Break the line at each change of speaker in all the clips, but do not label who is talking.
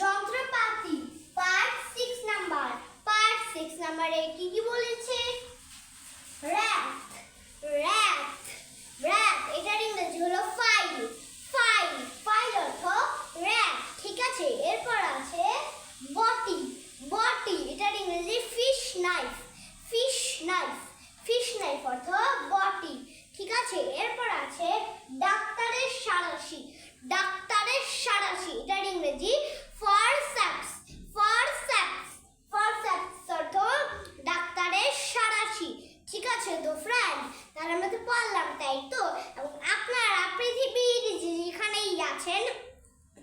যন্ত্রপাতি part six number part six নাম্বারে কি কি বলেছে? র্যাক র্যাক র্যাক এটার ইংরেজি হলো ফাইল ফাইল ফাইল অর্থ র্যাক ঠিক আছে? এরপর আছে বটি বটি এটার ইংরেজি fish knife fish knife fish knife অর্থ বটি ঠিক আছে? এরপর আছে ডাক্তারের সারাশি ডাক্তারের সারাশি, এটার ইংরেজি ফরস্যাপস ফরস্যাপস ফরস্যাপস অর্থ ডাক্তারের সারাশি ঠিক আছে তো ফ্রেন্ড আমরা পড়লাম, তাই তো? আপনারা পৃথিবীর যেখানেই আছেন,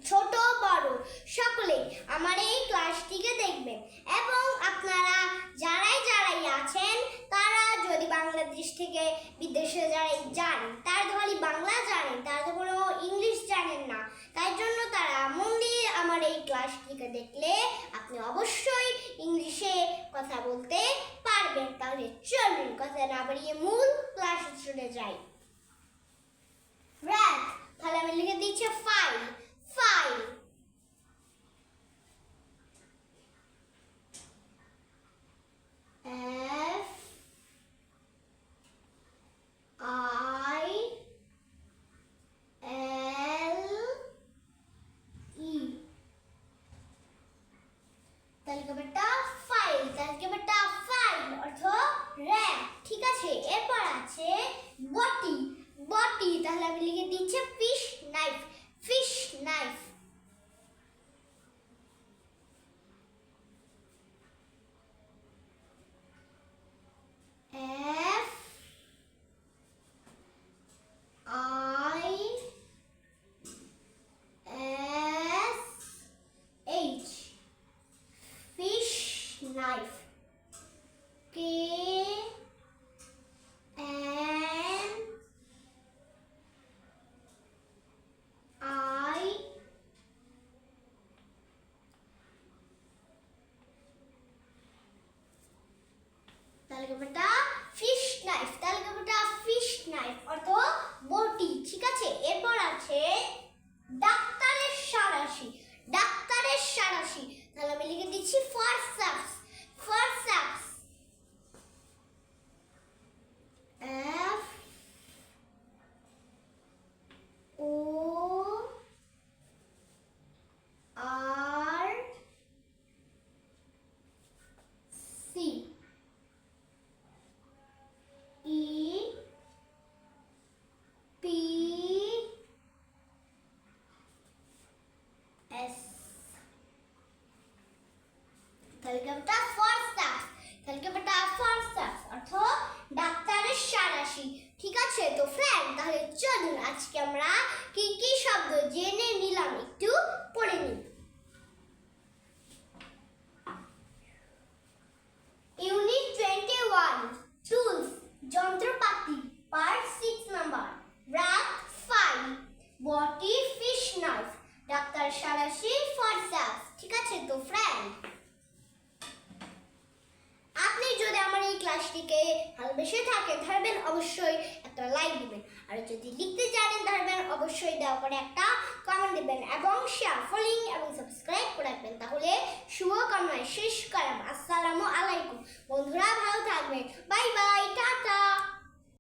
ছোট, বড়, সকলে আমার এই ক্লাসটিকে দেখবেন। এবং আপনারা যারাই যারাই আছেন, তারা যদি বাংলাদেশ থেকে বিদেশে যারাই যান, তারা খালি বাংলা জানেন, তারা কোনো ইংলিশ জানেন না। তাই জন্য তারা মন দিয়ে আমার এই ক্লাসটিকে দেখলে আপনি অবশ্যই ইংলিশে কথা বলতে পারবেন। তাহলে চলুন, কথা না বাড়িয়ে মূল ক্লাসে চলে যাই। র্যাক তাহলে আমি লিখে দিচ্ছি file file F I L E তালিকা বেটা ফাইল তালিকা বেটা ফাইল অর্থ র্যাম ঠিক আছে এরপর আছে বটি। বটি তাহলে আমি লিখে দিচ্ছি বেটা ফিশ নাইফ তালিকা বেটা ফিশ নাইফ অর্থ বটি, ঠিক আছে? এরপর আছে ডাক্তারের সারাশি ডাক্তারের সারাশি। তাহলে আমি লিখে দিচ্ছি forceps forceps F O R C E P S তালিকাটা ফরস্টাস তালিকাটা ফরস্টাস অর্থ ডাক্তারের সারাশি ঠিক আছে তো ফ্রেন্ড তাহলে চলুন আজকে আমরা কি কি শব্দ জেনে নিলাম, একটু পড়ে নিই। ইউনিট টোয়েন্টি ওয়ান টুলস যন্ত্রপাতি পার্ট সিক্স নাম্বার রাত ফাইভ বটি ফিশ নাইফ ডাক্তার সারাশি ফর ঠিক আছে তো ফ্রেন্ড আপনি যদি আমার এই ক্লাসটিকে ভালোবেসে থাকেন ধরবেন, অবশ্যই একটা লাইক দিবেন। আর যদি লিখতে জানেন ধরবেন, অবশ্যই দেওয়া করে একটা কমেন্ট দিবেন এবং শেয়ার ফলিং এবং সাবস্ক্রাইব করে রাখবেন। তাহলে শুভকামনায় শেষ করাম আসসালামু আলাইকুম। বন্ধুরা, ভালো থাকবেন। Bye bye tata!